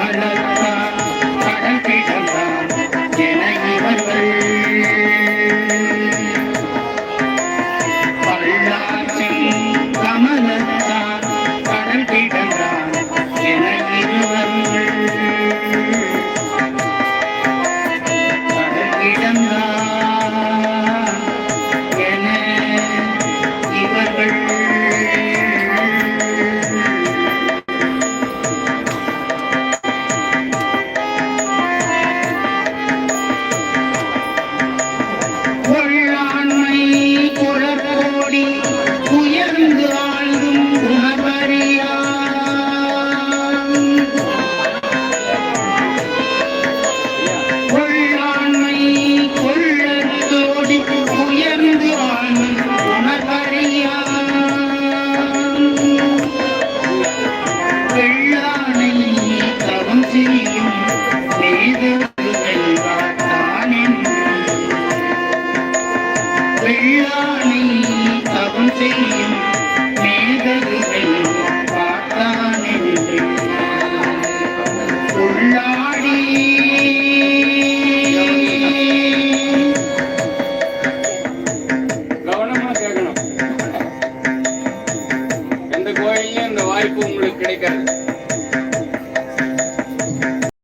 I love போவீங்க இந்த வாய்ப்பு உங்களுக்கு கிடைக்காது.